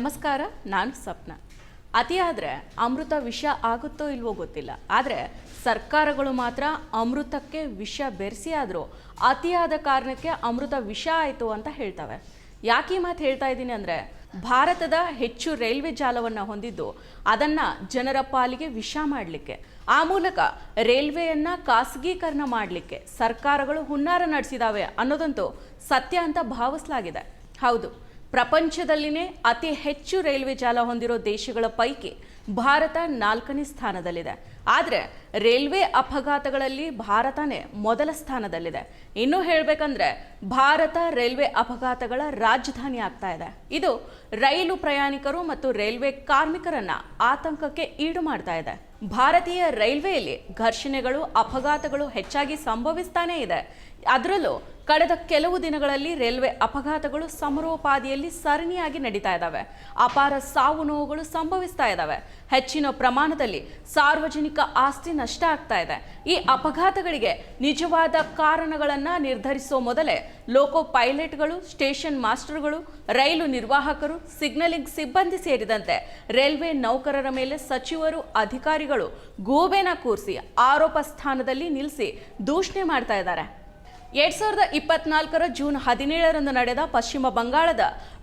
ನಮಸ್ಕಾರ, ನಾನು ಸ್ವಪ್ನ. ಅತಿಯಾದರೆ ಅಮೃತ ವಿಷ ಆಗುತ್ತೋ ಇಲ್ವೋ ಗೊತ್ತಿಲ್ಲ. ಆದರೆ ಸರ್ಕಾರಗಳು ಮಾತ್ರ ಅಮೃತಕ್ಕೆ ವಿಷ ಬೆರೆಸಿ ಆದರೂ ಅತಿಯಾದ ಕಾರಣಕ್ಕೆ ಅಮೃತ ವಿಷ ಆಯಿತು ಅಂತ ಹೇಳ್ತವೆ. ಯಾಕೆ ಮಾತು ಹೇಳ್ತಾ ಇದ್ದೀನಿ ಅಂದರೆ ಭಾರತದ ಹೆಚ್ಚು ರೈಲ್ವೆ ಜಾಲವನ್ನು ಹೊಂದಿದ್ದು ಅದನ್ನು ಜನರ ಪಾಲಿಗೆ ವಿಷ ಮಾಡಲಿಕ್ಕೆ. ಆ ಮೂಲಕ ರೈಲ್ವೆಯನ್ನು ಖಾಸಗೀಕರಣ ಮಾಡಲಿಕ್ಕೆ ಸರ್ಕಾರಗಳು ಹುನ್ನಾರ ನಡೆಸಿದಾವೆ ಅನ್ನೋದಂತೂ ಸತ್ಯ ಅಂತ ಭಾವಿಸಲಾಗಿದೆ. ಹೌದು. ಪ್ರಪಂಚದಲ್ಲಿನೇ ಅತಿ ಹೆಚ್ಚು ರೈಲ್ವೆ ಜಾಲ ಹೊಂದಿರೋ ದೇಶಗಳ ಪೈಕಿ ಭಾರತ ನಾಲ್ಕನೇ ಸ್ಥಾನದಲ್ಲಿದೆ. ಆದರೆ ರೈಲ್ವೆ ಅಪಘಾತಗಳಲ್ಲಿ ಭಾರತನೇ ಮೊದಲ ಸ್ಥಾನದಲ್ಲಿದೆ. ಇನ್ನೂ ಹೇಳಬೇಕಂದ್ರೆ ಭಾರತ ರೈಲ್ವೆ ಅಪಘಾತಗಳ ರಾಜಧಾನಿ ಆಗ್ತಾ ಇದೆ. ಇದು ರೈಲು ಪ್ರಯಾಣಿಕರು ಮತ್ತು ರೈಲ್ವೆ ಕಾರ್ಮಿಕರನ್ನ ಆತಂಕಕ್ಕೆ ಈಡು ಮಾಡ್ತಾ ಇದೆ. ಭಾರತೀಯ ರೈಲ್ವೆಯಲ್ಲಿ ಘರ್ಷಣೆಗಳು, ಅಪಘಾತಗಳು ಹೆಚ್ಚಾಗಿ ಸಂಭವಿಸ್ತಾನೇ ಇದೆ. ಅದರಲ್ಲೂ ಕಳೆದ ಕೆಲವು ದಿನಗಳಲ್ಲಿ ರೈಲ್ವೆ ಅಪಘಾತಗಳು ಸಮರೋಪಾದಿಯಲ್ಲಿ ಸರಣಿಯಾಗಿ ನಡೀತಾ ಇದ್ದಾವೆ. ಅಪಾರ ಸಾವು ನೋವುಗಳು ಸಂಭವಿಸ್ತಾ ಇದ್ದಾವೆ. ಹೆಚ್ಚಿನ ಪ್ರಮಾಣದಲ್ಲಿ ಸಾರ್ವಜನಿಕ ಆಸ್ತಿ ನಷ್ಟ ಆಗ್ತಾ ಇದೆ. ಈ ಅಪಘಾತಗಳಿಗೆ ನಿಜವಾದ ಕಾರಣಗಳನ್ನು ನಿರ್ಧರಿಸೋ ಮೊದಲೇ ಲೋಕೋ ಪೈಲಟ್ಗಳು, ಸ್ಟೇಷನ್ ಮಾಸ್ಟರ್ಗಳು, ರೈಲು ನಿರ್ವಾಹಕರು, ಸಿಗ್ನಲಿಂಗ್ ಸಿಬ್ಬಂದಿ ಸೇರಿದಂತೆ ರೈಲ್ವೆ ನೌಕರರ ಮೇಲೆ ಸಚಿವರು, ಅಧಿಕಾರಿಗಳು ಗೂಬೆನ ಕೂರಿಸಿ ಆರೋಪ ಸ್ಥಾನದಲ್ಲಿ ನಿಲ್ಲಿಸಿ ದೂಷಣೆ ಮಾಡ್ತಾ ಇದ್ದಾರೆ. ಎರಡ್ ಸಾವಿರದ ಇಪ್ಪತ್ನಾಲ್ಕರ ಜೂನ್ ಹದಿನೇಳರಂದು ನಡೆದ ಪಶ್ಚಿಮ ಬಂಗಾಳದ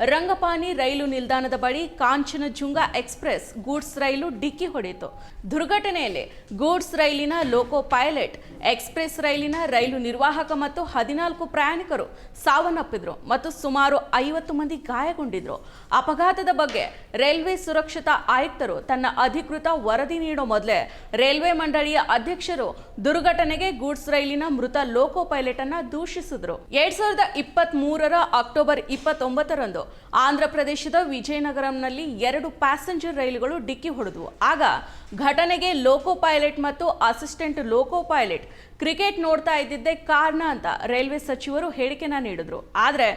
ರಂಗಪಾನಿ ರೈಲು ನಿಲ್ದಾಣದ ಬಳಿ ಕಾಂಚನಜುಂಗ ಎಕ್ಸ್ಪ್ರೆಸ್ ಗೂಡ್ಸ್ ರೈಲು ಡಿಕ್ಕಿ ಹೊಡೆಯಿತು. ದುರ್ಘಟನೆಯಲ್ಲಿ ಗೂಡ್ಸ್ ರೈಲಿನ ಲೋಕೋ ಪೈಲಟ್, ಎಕ್ಸ್ಪ್ರೆಸ್ ರೈಲಿನ ರೈಲು ನಿರ್ವಾಹಕ ಮತ್ತು ಹದಿನಾಲ್ಕು ಪ್ರಯಾಣಿಕರು ಸಾವನ್ನಪ್ಪಿದ್ರು ಮತ್ತು ಸುಮಾರು ಐವತ್ತು ಮಂದಿ ಗಾಯಗೊಂಡಿದ್ರು. ಅಪಘಾತದ ಬಗ್ಗೆ ರೈಲ್ವೆ ಸುರಕ್ಷತಾ ಆಯುಕ್ತರು ತನ್ನ ಅಧಿಕೃತ ವರದಿ ನೀಡೋ ಮೊದಲೇ ರೈಲ್ವೆ ಮಂಡಳಿಯ ಅಧ್ಯಕ್ಷರು ದುರ್ಘಟನೆಗೆ ಗೂಡ್ಸ್ ರೈಲಿನ ಮೃತ ಲೋಕೋ ಪೈಲಟ್ ಅನ್ನ ದೂಷಿಸಿದ್ರು. ಎರಡ್ ಸಾವಿರದ ಇಪ್ಪತ್ತ್ ಮೂರರ ಅಕ್ಟೋಬರ್ ಇಪ್ಪತ್ತೊಂಬತ್ತರಂದು ಆಂಧ್ರ ಪ್ರದೇಶದ ವಿಜಯನಗರಂನಲ್ಲಿ ಎರಡು ಪ್ಯಾಸೆಂಜರ್ ರೈಲುಗಳು ಡಿಕ್ಕಿ ಹೊಡೆದವು. ಆಗ ಘಟನೆಗೆ ಲೋಕೋ ಪೈಲಟ್ ಮತ್ತು ಅಸಿಸ್ಟೆಂಟ್ ಲೋಕೋ ಪೈಲಟ್ ಕ್ರಿಕೆಟ್ ನೋಡ್ತಾ ಇದ್ದಿದ್ದೇ ಕಾರಣ ಅಂತ ರೈಲ್ವೆ ಸಚಿವರು ಹೇಳಿಕೆನ ನೀಡಿದ್ರು. ಆದರೆ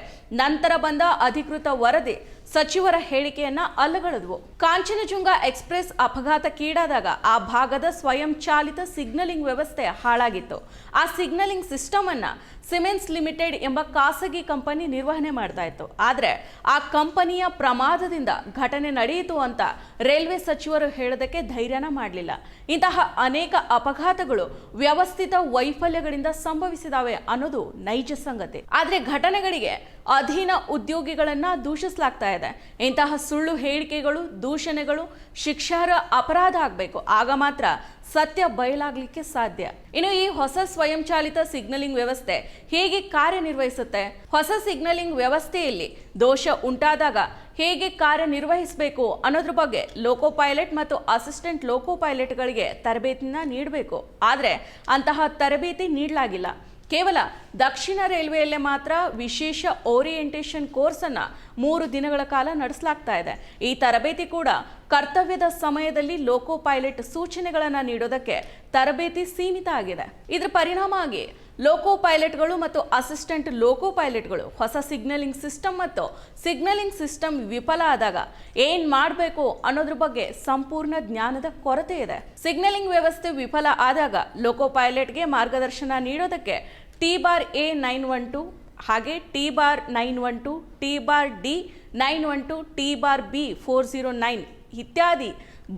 ನಂತರ ಬಂದ ಅಧಿಕೃತ ವರದಿ ಸಚಿವರ ಹೇಳಿಕೆಯನ್ನ ಅಲ್ಲಗಳೆದವು ಕಾಂಚನಜುಂಗ ಎಕ್ಸ್ಪ್ರೆಸ್ ಅಪಘಾತಕ್ಕೀಡಾದಾಗ ಆ ಭಾಗದ ಸ್ವಯಂ ಚಾಲಿತ ಸಿಗ್ನಲಿಂಗ್ ವ್ಯವಸ್ಥೆ ಹಾಳಾಗಿತ್ತು. ಆ ಸಿಗ್ನಲಿಂಗ್ ಸಿಸ್ಟಮ್ ಅನ್ನ ಸಿಮೆನ್ಸ್ ಲಿಮಿಟೆಡ್ ಎಂಬ ಖಾಸಗಿ ಕಂಪನಿ ನಿರ್ವಹಣೆ ಮಾಡ್ತಾ ಇತ್ತು. ಆದರೆ ಆ ಕಂಪನಿಯ ಪ್ರಮಾದದಿಂದ ಘಟನೆ ನಡೆಯಿತು ಅಂತ ರೈಲ್ವೆ ಸಚಿವರು ಹೇಳೋದಕ್ಕೆ ಧೈರ್ಯನ ಮಾಡಲಿಲ್ಲ. ಇಂತಹ ಅನೇಕ ಅಪಘಾತಗಳು ವ್ಯವಸ್ಥಿತ ವೈಫಲ್ಯಗಳಿಂದ ಸಂಭವಿಸಿದಾವೆ ಅನ್ನೋದು ನೈಜ ಸಂಗತಿ. ಆದರೆ ಘಟನೆಗಳಿಗೆ ಅಧೀನ ಉದ್ಯೋಗಿಗಳನ್ನ ದೂಷಿಸಲಾಗ್ತಾ ಇದೆ. ಇಂತಹ ಸುಳ್ಳು ಹೇಳಿಕೆಗಳು, ದೂಷಣೆಗಳು ಶಿಕ್ಷಾರ ಅಪರಾಧ ಆಗಬೇಕು. ಆಗ ಮಾತ್ರ ಸತ್ಯ ಬಯಲಾಗಲಿಕ್ಕೆ ಸಾಧ್ಯ. ಇನ್ನು ಈ ಹೊಸ ಸ್ವಯಂಚಾಲಿತ ಸಿಗ್ನಲಿಂಗ್ ವ್ಯವಸ್ಥೆ ಹೇಗೆ ಕಾರ್ಯನಿರ್ವಹಿಸುತ್ತೆ? ಹೊಸ ಸಿಗ್ನಲಿಂಗ್ ವ್ಯವಸ್ಥೆಯಲ್ಲಿ ದೋಷ ಉಂಟಾದಾಗ ಹೇಗೆ ಕಾರ್ಯನಿರ್ವಹಿಸಬೇಕು ಅನ್ನೋದ್ರ ಬಗ್ಗೆ ಲೋಕೋ ಪೈಲಟ್ ಮತ್ತು ಅಸಿಸ್ಟೆಂಟ್ ಲೋಕೋ ಪೈಲಟ್ಗಳಿಗೆ ತರಬೇತಿನ ನೀಡಬೇಕು. ಆದರೆ ಅಂತಹ ತರಬೇತಿ ನೀಡಲಾಗಿಲ್ಲ. ಕೇವಲ ದಕ್ಷಿಣ ರೈಲ್ವೆಯಲ್ಲೇ ಮಾತ್ರ ವಿಶೇಷ ಓರಿಯೆಂಟೇಷನ್ ಕೋರ್ಸನ್ನು ಮೂರು ದಿನಗಳ ಕಾಲ ನಡೆಸಲಾಗ್ತಾ ಇದೆ. ಈ ತರಬೇತಿ ಕೂಡ ಕರ್ತವ್ಯದ ಸಮಯದಲ್ಲಿ ಲೋಕೋ ಪೈಲಟ್ ಸೂಚನೆಗಳನ್ನು ನೀಡೋದಕ್ಕೆ ತರಬೇತಿ ಸೀಮಿತ ಆಗಿದೆ. ಇದರ ಪರಿಣಾಮ ಆಗಿ ಲೋಕೋ ಪೈಲಟ್ಗಳು ಮತ್ತು ಅಸಿಸ್ಟೆಂಟ್ ಲೋಕೋ ಪೈಲಟ್ಗಳು ಹೊಸ ಸಿಗ್ನಲಿಂಗ್ ಸಿಸ್ಟಮ್ ಮತ್ತು ಸಿಗ್ನಲಿಂಗ್ ಸಿಸ್ಟಮ್ ವಿಫಲ ಆದಾಗ ಏನ್ ಮಾಡಬೇಕು ಅನ್ನೋದ್ರ ಬಗ್ಗೆ ಸಂಪೂರ್ಣ ಜ್ಞಾನದ ಕೊರತೆ ಇದೆ. ಸಿಗ್ನಲಿಂಗ್ ವ್ಯವಸ್ಥೆ ವಿಫಲ ಆದಾಗ ಲೋಕೋ ಪೈಲಟ್ಗೆ ಮಾರ್ಗದರ್ಶನ ನೀಡೋದಕ್ಕೆ T bar A nine one two ಹಾಗೆ T bar nine one two T bar D nine one two T bar B four zero nine ಇತ್ಯಾದಿ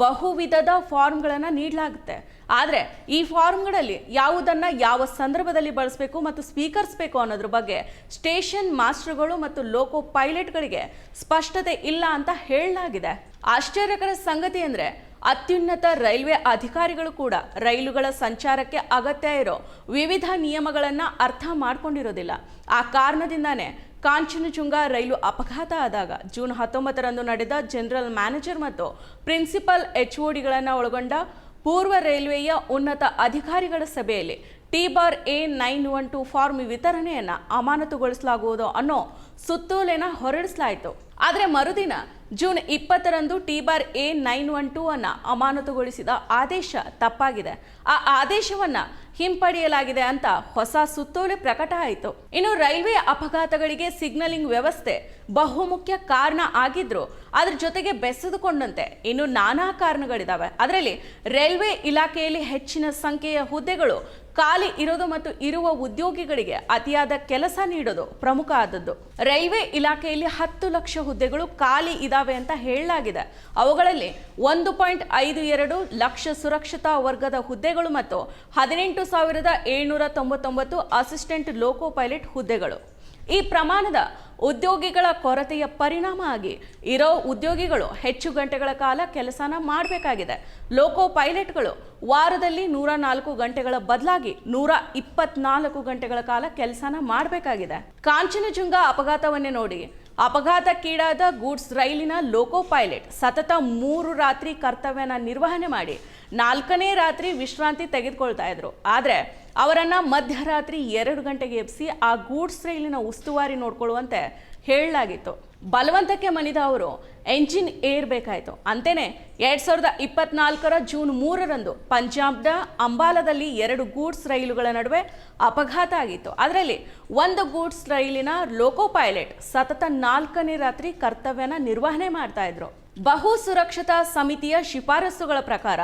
ಬಹುವಿಧದ ಫಾರ್ಮ್ಗಳನ್ನು ನೀಡಲಾಗುತ್ತೆ. ಆದರೆ ಈ ಫಾರ್ಮ್ಗಳಲ್ಲಿ ಯಾವುದನ್ನು ಯಾವ ಸಂದರ್ಭದಲ್ಲಿ ಬಳಸಬೇಕು ಮತ್ತು ಸ್ವೀಕರಿಸಬೇಕು ಅನ್ನೋದ್ರ ಬಗ್ಗೆ ಸ್ಟೇಷನ್ ಮಾಸ್ಟರ್ಗಳು ಮತ್ತು ಲೋಕೋ ಪೈಲಟ್ಗಳಿಗೆ ಸ್ಪಷ್ಟತೆ ಇಲ್ಲ ಅಂತ ಹೇಳಲಾಗಿದೆ. ಆಶ್ಚರ್ಯಕರ ಸಂಗತಿ ಅಂದರೆ ಅತ್ಯುನ್ನತ ರೈಲ್ವೆ ಅಧಿಕಾರಿಗಳು ಕೂಡ ರೈಲುಗಳ ಸಂಚಾರಕ್ಕೆ ಅಗತ್ಯ ಇರೋ ವಿವಿಧ ನಿಯಮಗಳನ್ನು ಅರ್ಥ ಮಾಡಿಕೊಂಡಿರೋದಿಲ್ಲ. ಆ ಕಾರಣದಿಂದಾನೇ ಕಾಂಚನಜುಂಗ ರೈಲು ಅಪಘಾತ ಆದಾಗ ಜೂನ್ ಹತ್ತೊಂಬತ್ತರಂದು ನಡೆದ ಜನರಲ್ ಮ್ಯಾನೇಜರ್ ಮತ್ತು ಪ್ರಿನ್ಸಿಪಲ್ ಎಚ್ ಡಿಗಳನ್ನು ಒಳಗೊಂಡ ಪೂರ್ವ ರೈಲ್ವೆಯ ಉನ್ನತ ಅಧಿಕಾರಿಗಳ ಸಭೆಯಲ್ಲಿ T bar A nine one two form ವಿತರಣೆಯನ್ನು ಅಮಾನತುಗೊಳಿಸಲಾಗುವುದು ಅನ್ನೋ ಸುತ್ತೋಲೆನ ಹೊರಡಿಸಲಾಯಿತು. ಆದರೆ ಮರುದಿನ ಜೂನ್ ಇಪ್ಪತ್ತರಂದು T bar A nine one two ಅನ್ನು ಅಮಾನತುಗೊಳಿಸಿದ ಆದೇಶ ತಪ್ಪಾಗಿದೆ. ಆ ಆದೇಶವನ್ನ ಹಿಂಪಡೆಯಲಾಗಿದೆ ಅಂತ ಹೊಸ ಸುತ್ತೋಲೆ ಪ್ರಕಟ ಆಯಿತು. ಇನ್ನು ರೈಲ್ವೆ ಅಪಘಾತಗಳಿಗೆ ಸಿಗ್ನಲಿಂಗ್ ವ್ಯವಸ್ಥೆ ಬಹುಮುಖ್ಯ ಕಾರಣ ಆಗಿದ್ರು. ಅದ್ರ ಜೊತೆಗೆ ಬೆಸೆದುಕೊಂಡಂತೆ ಇನ್ನು ನಾನಾ ಕಾರಣಗಳಿದಾವೆ. ಅದರಲ್ಲಿ ರೈಲ್ವೆ ಇಲಾಖೆಯಲ್ಲಿ ಹೆಚ್ಚಿನ ಸಂಖ್ಯೆಯ ಹುದ್ದೆಗಳು ಖಾಲಿ ಇರೋದು ಮತ್ತು ಇರುವ ಉದ್ಯೋಗಿಗಳಿಗೆ ಅತಿಯಾದ ಕೆಲಸ ನೀಡೋದು ಪ್ರಮುಖ ಆದದ್ದು. ರೈಲ್ವೆ ಇಲಾಖೆಯಲ್ಲಿ ಹತ್ತು ಲಕ್ಷ ಹುದ್ದೆಗಳು ಖಾಲಿ ಇದಾವೆ ಅಂತ ಹೇಳಲಾಗಿದೆ. ಅವುಗಳಲ್ಲಿ ಒಂದು ಪಾಯಿಂಟ್ ಐದು ಎರಡು ಲಕ್ಷ ಸುರಕ್ಷತಾ ವರ್ಗದ ಹುದ್ದೆಗಳು ಮತ್ತು ಹದಿನೆಂಟು ಸಾವಿರದ ಏಳ್ನೂರ ತೊಂಬತ್ತೊಂಬತ್ತು ಅಸಿಸ್ಟೆಂಟ್ ಲೋಕೋ ಪೈಲಟ್ ಹುದ್ದೆಗಳು. ಈ ಪ್ರಮಾಣದ ಉದ್ಯೋಗಿಗಳ ಕೊರತೆಯ ಪರಿಣಾಮ ಆಗಿ ಇರೋ ಉದ್ಯೋಗಿಗಳು ಹೆಚ್ಚು ಗಂಟೆಗಳ ಕಾಲ ಕೆಲಸನ ಮಾಡಬೇಕಾಗಿದೆ. ಲೋಕೋ ಪೈಲಟ್ಗಳು ವಾರದಲ್ಲಿ ನೂರ ನಾಲ್ಕು ಗಂಟೆಗಳ ಬದಲಾಗಿ ನೂರ ಇಪ್ಪತ್ನಾಲ್ಕು ಗಂಟೆಗಳ ಕಾಲ ಕೆಲಸನ ಮಾಡಬೇಕಾಗಿದೆ. ಕಾಂಚನಜುಂಗ ಅಪಘಾತವನ್ನೇ ನೋಡಿ ಅಪಘಾತಕ್ಕೀಡಾದ ಗೂಡ್ಸ್ ರೈಲಿನ ಲೋಕೋ ಪೈಲಟ್ ಸತತ ಮೂರು ರಾತ್ರಿ ಕರ್ತವ್ಯನ ನಿರ್ವಹಣೆ ಮಾಡಿ ನಾಲ್ಕನೇ ರಾತ್ರಿ ವಿಶ್ರಾಂತಿ ತೆಗೆದುಕೊಳ್ತಾ ಇದ್ರು. ಆದರೆ ಅವರನ್ನು ಮಧ್ಯರಾತ್ರಿ ಎರಡು ಗಂಟೆಗೆ ಎಬ್ಬಿಸಿ ಆ ಗೂಡ್ಸ್ ರೈಲಿನ ಉಸ್ತುವಾರಿ ನೋಡ್ಕೊಳ್ಳುವಂತೆ ಹೇಳಲಾಗಿತ್ತು. ಬಲವಂತಕ್ಕೆ ಮನಿದ ಅವರು, ಎಂಜಿನ್ ಏರ್ಬೇಕಾಯಿತು ಅಂತೇನೆ ಎರಡು ಸಾವಿರದ ಇಪ್ಪತ್ನಾಲ್ಕರ ಜೂನ್ ಮೂರರಂದು ಪಂಜಾಬ್ನ ಅಂಬಾಲದಲ್ಲಿ ಎರಡು ಗೂಡ್ಸ್ ರೈಲುಗಳ ನಡುವೆ ಅಪಘಾತ ಆಗಿತ್ತು. ಅದರಲ್ಲಿ ಒಂದು ಗೂಡ್ಸ್ ರೈಲಿನ ಲೋಕೋ ಪೈಲಟ್ ಸತತ ನಾಲ್ಕನೇ ರಾತ್ರಿ ಕರ್ತವ್ಯನ ನಿರ್ವಹಣೆ ಮಾಡ್ತಾ ಇದ್ರು. ಬಹು ಸುರಕ್ಷತಾ ಸಮಿತಿಯ ಶಿಫಾರಸುಗಳ ಪ್ರಕಾರ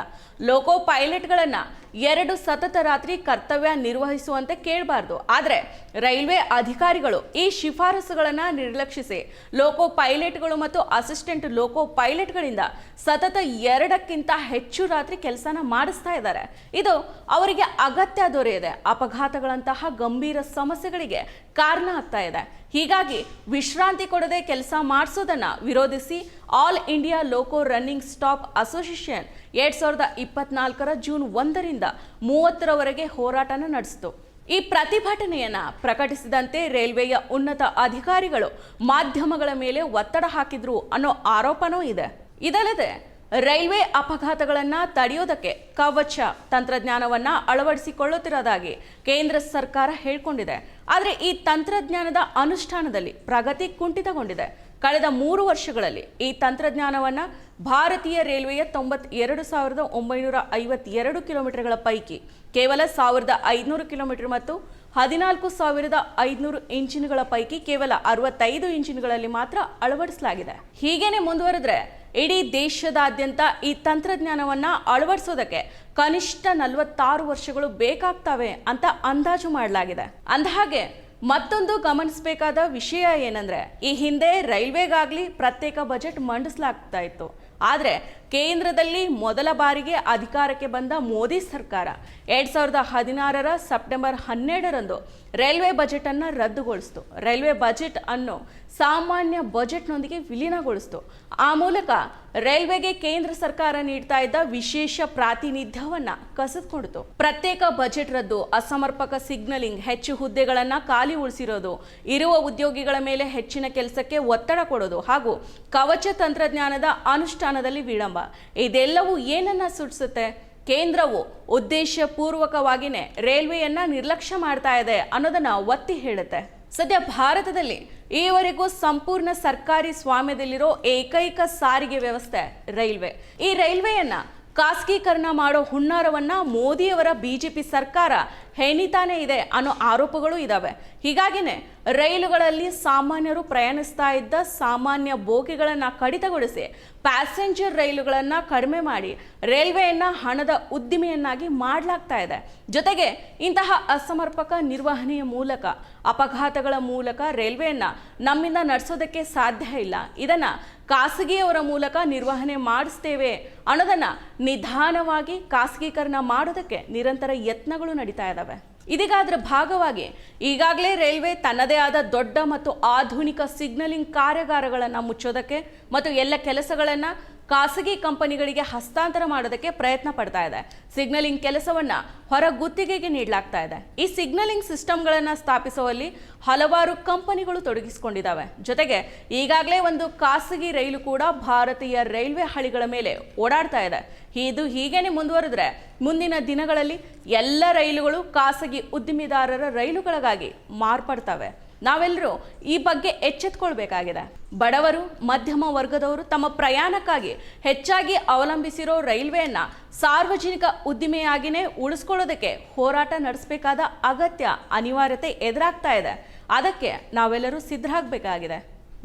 ಲೋಕೋ ಪೈಲಟ್ಗಳನ್ನು ಎರಡು ಸತತ ರಾತ್ರಿ ಕರ್ತವ್ಯ ನಿರ್ವಹಿಸುವಂತೆ ಕೇಳಬಾರ್ದು. ಆದರೆ ರೈಲ್ವೆ ಅಧಿಕಾರಿಗಳು ಈ ಶಿಫಾರಸುಗಳನ್ನು ನಿರ್ಲಕ್ಷಿಸಿ ಲೋಕೋ ಪೈಲಟ್ಗಳು ಮತ್ತು ಅಸಿಸ್ಟೆಂಟ್ ಲೋಕೋ ಪೈಲಟ್ಗಳಿಂದ ಸತತ ಎರಡಕ್ಕಿಂತ ಹೆಚ್ಚು ರಾತ್ರಿ ಕೆಲಸನ ಮಾಡಿಸ್ತಾ ಇದ್ದಾರೆ. ಇದು ಅವರಿಗೆ ಅಗತ್ಯ ದೊರೆಯಿದೆ ಅಪಘಾತಗಳಂತಹ ಗಂಭೀರ ಸಮಸ್ಯೆಗಳಿಗೆ ಕಾರಣ ಆಗ್ತಾ ಇದೆ. ಹೀಗಾಗಿ ವಿಶ್ರಾಂತಿ ಕೊಡದೆ ಕೆಲಸ ಮಾಡಿಸೋದನ್ನು ವಿರೋಧಿಸಿ all India loco running staff association ಎರಡು ಸಾವಿರದ ಇಪ್ಪತ್ನಾಲ್ಕರ ಜೂನ್ ಒಂದರಿಂದ ಮೂವತ್ತರವರೆಗೆ ಹೋರಾಟನ ನಡೆಸಿತು. ಈ ಪ್ರತಿಭಟನೆಯನ್ನು ಪ್ರಕಟಿಸಿದಂತೆ ರೈಲ್ವೆಯ ಉನ್ನತ ಅಧಿಕಾರಿಗಳು ಮಾಧ್ಯಮಗಳ ಮೇಲೆ ಒತ್ತಡ ಹಾಕಿದ್ರು ಅನ್ನೋ ಆರೋಪನೂ ಇದೆ. ಇದಲ್ಲದೆ ರೈಲ್ವೆ ಅಪಘಾತಗಳನ್ನು ತಡೆಯೋದಕ್ಕೆ ಕವಚ ತಂತ್ರಜ್ಞಾನವನ್ನ ಅಳವಡಿಸಿಕೊಳ್ಳುತ್ತಿರೋದಾಗಿ ಕೇಂದ್ರ ಸರ್ಕಾರ ಹೇಳಿಕೊಂಡಿದೆ. ಆದರೆ ಈ ತಂತ್ರಜ್ಞಾನದ ಅನುಷ್ಠಾನದಲ್ಲಿ ಪ್ರಗತಿ ಕುಂಠಿತಗೊಂಡಿದೆ. ಕಳೆದ ಮೂರು ವರ್ಷಗಳಲ್ಲಿ ಈ ತಂತ್ರಜ್ಞಾನವನ್ನು ಭಾರತೀಯ ರೈಲ್ವೆಯ ತೊಂಬತ್ತೆರಡು ಸಾವಿರದ ಒಂಬೈನೂರ ಐವತ್ತೆರಡು ಕಿಲೋಮೀಟರ್ಗಳ ಪೈಕಿ ಕೇವಲ ಸಾವಿರದ ಐದುನೂರು ಕಿಲೋಮೀಟರ್ ಮತ್ತು ಹದಿನಾಲ್ಕು ಸಾವಿರದ ಐದುನೂರು ಇಂಜಿನ್ಗಳ ಪೈಕಿ ಕೇವಲ ಅರವತ್ತೈದು ಇಂಜಿನ್ಗಳಲ್ಲಿ ಮಾತ್ರ ಅಳವಡಿಸಲಾಗಿದೆ. ಹೀಗೇನೆ ಮುಂದುವರೆದ್ರೆ ಇಡೀ ದೇಶದಾದ್ಯಂತ ಈ ತಂತ್ರಜ್ಞಾನವನ್ನ ಅಳವಡಿಸೋದಕ್ಕೆ ಕನಿಷ್ಠ ನಲವತ್ತಾರು ವರ್ಷಗಳು ಬೇಕಾಗ್ತವೆ ಅಂತ ಅಂದಾಜು ಮಾಡಲಾಗಿದೆ. ಅಂದಹಾಗೆ, ಮತ್ತೊಂದು ಗಮನಿಸಬೇಕಾದ ವಿಷಯ ಏನಂದ್ರೆ, ಈ ಹಿಂದೆ ರೈಲ್ವೆಗಾಗ್ಲಿ ಪ್ರತ್ಯೇಕ ಬಜೆಟ್ ಮಂಡಿಸಲಾಗ್ತಾ ಇತ್ತು. ಆದರೆ, ಕೇಂದ್ರದಲ್ಲಿ ಮೊದಲ ಬಾರಿಗೆ ಅಧಿಕಾರಕ್ಕೆ ಬಂದ ಮೋದಿ ಸರ್ಕಾರ ಎರಡ್ ಸಾವಿರದ ಹದಿನಾರರ ಸೆಪ್ಟೆಂಬರ್ ಹನ್ನೆರಡರಂದು ರೈಲ್ವೆ ಬಜೆಟನ್ನು ರದ್ದುಗೊಳಿಸ್ತು. ರೈಲ್ವೆ ಬಜೆಟ್ ಅನ್ನು ಸಾಮಾನ್ಯ ಬಜೆಟ್ನೊಂದಿಗೆ ವಿಲೀನಗೊಳಿಸ್ತು. ಆ ಮೂಲಕ ರೈಲ್ವೆಗೆ ಕೇಂದ್ರ ಸರ್ಕಾರ ನೀಡ್ತಾ ಇದ್ದ ವಿಶೇಷ ಪ್ರಾತಿನಿಧ್ಯವನ್ನು ಕಸಿದುಕೊಂಡಿತು. ಪ್ರತ್ಯೇಕ ಬಜೆಟ್ ರದ್ದು, ಅಸಮರ್ಪಕ ಸಿಗ್ನಲಿಂಗ್, ಹೆಚ್ಚು ಹುದ್ದೆಗಳನ್ನು ಖಾಲಿ ಉಳಿಸಿರೋದು, ಇರುವ ಉದ್ಯೋಗಿಗಳ ಮೇಲೆ ಹೆಚ್ಚಿನ ಕೆಲಸಕ್ಕೆ ಒತ್ತಡ ಕೊಡೋದು ಹಾಗೂ ಕವಚ ತಂತ್ರಜ್ಞಾನದ ಅನುಷ್ಠಾನದಲ್ಲಿ ವಿಳಂಬ. ಇದೆಲ್ಲವೂ ಏನನ್ನ ಸೂಚಿಸುತ್ತೆ? ಕೇಂದ್ರವು ಉದ್ದೇಶಪೂರ್ವಕವಾಗಿಯೇ ರೈಲ್ವೆಯನ್ನ ನಿರ್ಲಕ್ಷ್ಯ ಮಾಡ್ತಾ ಇದೆ ಅನ್ನೋದನ್ನ ಒತ್ತಿ ಹೇಳುತ್ತೆ. ಸದ್ಯ ಭಾರತದಲ್ಲಿ ಈವರೆಗೂ ಸಂಪೂರ್ಣ ಸರ್ಕಾರಿ ಸ್ವಾಮ್ಯದಲ್ಲಿರೋ ಏಕೈಕ ಸಾರಿಗೆ ವ್ಯವಸ್ಥೆ ರೈಲ್ವೆ. ಈ ರೈಲ್ವೆಯನ್ನ ಖಾಸಗೀಕರಣ ಮಾಡೋ ಹುನ್ನಾರವನ್ನ ಮೋದಿಯವರ ಬಿಜೆಪಿ ಸರ್ಕಾರ ಹೆಣಿತಾನೆ ಇದೆ ಅನ್ನೋ ಆರೋಪಗಳು ಇದ್ದಾವೆ ಹೀಗಾಗಿನೇ ರೈಲುಗಳಲ್ಲಿ ಸಾಮಾನ್ಯರು ಪ್ರಯಾಣಿಸ್ತಾ ಇದ್ದ ಸಾಮಾನ್ಯ ಬೋಗಿಗಳನ್ನು ಕಡಿತಗೊಳಿಸಿ ಪ್ಯಾಸೆಂಜರ್ ರೈಲುಗಳನ್ನು ಕಡಿಮೆ ಮಾಡಿ ರೈಲ್ವೆಯನ್ನು ಹಣದ ಉದ್ದಿಮೆಯನ್ನಾಗಿ ಮಾಡಲಾಗ್ತಾ ಇದೆ. ಜೊತೆಗೆ ಇಂತಹ ಅಸಮರ್ಪಕ ನಿರ್ವಹಣೆಯ ಮೂಲಕ, ಅಪಘಾತಗಳ ಮೂಲಕ ರೈಲ್ವೆಯನ್ನು ನಮ್ಮಿಂದ ನಡೆಸೋದಕ್ಕೆ ಸಾಧ್ಯ ಇಲ್ಲ. ಇದನ್ನು ಖಾಸಗಿಯವರ ಮೂಲಕ ನಿರ್ವಹಣೆ ಮಾಡಿಸ್ತೇವೆ ಅನ್ನೋದನ್ನು ನಿಧಾನವಾಗಿ ಖಾಸಗೀಕರಣ ಮಾಡೋದಕ್ಕೆ ನಿರಂತರ ಯತ್ನಗಳು ನಡೀತಾ ಇದ್ದಾವೆ ಇದೀಗ ಅದರ ಭಾಗವಾಗಿ ಈಗಾಗಲೇ ರೈಲ್ವೆ ತನ್ನದೇ ಆದ ದೊಡ್ಡ ಮತ್ತು ಆಧುನಿಕ ಸಿಗ್ನಲಿಂಗ್ ಕಾರ್ಯಾಗಾರಗಳನ್ನು ಮುಚ್ಚೋದಕ್ಕೆ ಮತ್ತು ಎಲ್ಲ ಕೆಲಸಗಳನ್ನು ಖಾಸಗಿ ಕಂಪನಿಗಳಿಗೆ ಹಸ್ತಾಂತರ ಮಾಡೋದಕ್ಕೆ ಪ್ರಯತ್ನ ಪಡ್ತಾ ಇದೆ. ಸಿಗ್ನಲಿಂಗ್ ಕೆಲಸವನ್ನ ಹೊರ ಗುತ್ತಿಗೆಗೆ ನೀಡಲಾಗ್ತಾ ಇದೆ. ಈ ಸಿಗ್ನಲಿಂಗ್ ಸಿಸ್ಟಮ್ಗಳನ್ನು ಸ್ಥಾಪಿಸುವಲ್ಲಿ ಹಲವಾರು ಕಂಪನಿಗಳು ತೊಡಗಿಸಿಕೊಂಡಿದ್ದಾವೆ. ಜೊತೆಗೆ ಈಗಾಗಲೇ ಒಂದು ಖಾಸಗಿ ರೈಲು ಕೂಡ ಭಾರತೀಯ ರೈಲ್ವೆ ಹಳಿಗಳ ಮೇಲೆ ಓಡಾಡ್ತಾ ಇದೆ. ಇದು ಹೀಗೇನೆ ಮುಂದುವರೆದ್ರೆ ಮುಂದಿನ ದಿನಗಳಲ್ಲಿ ಎಲ್ಲ ರೈಲುಗಳು ಖಾಸಗಿ ಉದ್ದಿಮೆದಾರರ ರೈಲುಗಳಿಗಾಗಿ ಮಾರ್ಪಡ್ತವೆ. ನಾವೆಲ್ಲರೂ ಈ ಬಗ್ಗೆ ಎಚ್ಚೆತ್ಕೊಳ್ಬೇಕಾಗಿದೆ. ಬಡವರು, ಮಧ್ಯಮ ವರ್ಗದವರು ತಮ್ಮ ಪ್ರಯಾಣಕ್ಕಾಗಿ ಹೆಚ್ಚಾಗಿ ಅವಲಂಬಿಸಿರೋ ರೈಲ್ವೆಯನ್ನು ಸಾರ್ವಜನಿಕ ಉದ್ದಿಮೆಯಾಗಿಯೇ ಉಳಿಸ್ಕೊಳ್ಳೋದಕ್ಕೆ ಹೋರಾಟ ನಡೆಸಬೇಕಾದ ಅಗತ್ಯ, ಅನಿವಾರ್ಯತೆ ಎದುರಾಗ್ತಾ ಇದೆ. ಅದಕ್ಕೆ ನಾವೆಲ್ಲರೂ ಸಿದ್ಧರಾಗಬೇಕಾಗಿದೆ.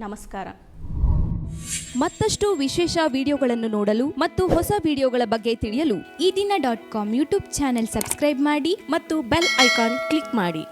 ನಮಸ್ಕಾರ. ಮತ್ತಷ್ಟು ವಿಶೇಷ ವಿಡಿಯೋಗಳನ್ನು ನೋಡಲು ಮತ್ತು ಹೊಸ ವಿಡಿಯೋಗಳ ಬಗ್ಗೆ ತಿಳಿಯಲು Ee Dina dot com YouTube channel subscribe ಮಾಡಿ ಮತ್ತು ಬೆಲ್ ಐಕಾನ್ ಕ್ಲಿಕ್ ಮಾಡಿ.